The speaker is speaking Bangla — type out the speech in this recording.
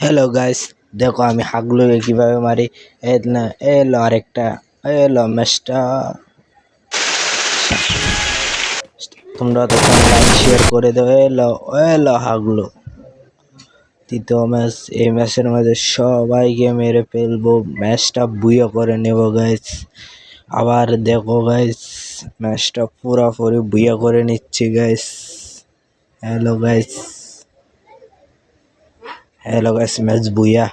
হ্যালো গাইস দেখো, আমি হাগলুকে কীভাবে মারি? না এলো আরেকটা এলো ম্যাচটা তোমরা তো শেয়ার করে দাও। এলো এলো হাগলু। তৃতীয় ম্যাচ এই ম্যাচের মধ্যে সবাইকে মেরে ফেলব। ম্যাচটা বুয়ে করে নেব গাইস আবার দেখো গাইস ম্যাচটা পুরাপুরি বুইয়া করে নিচ্ছি guys hello guys hello guys match booyah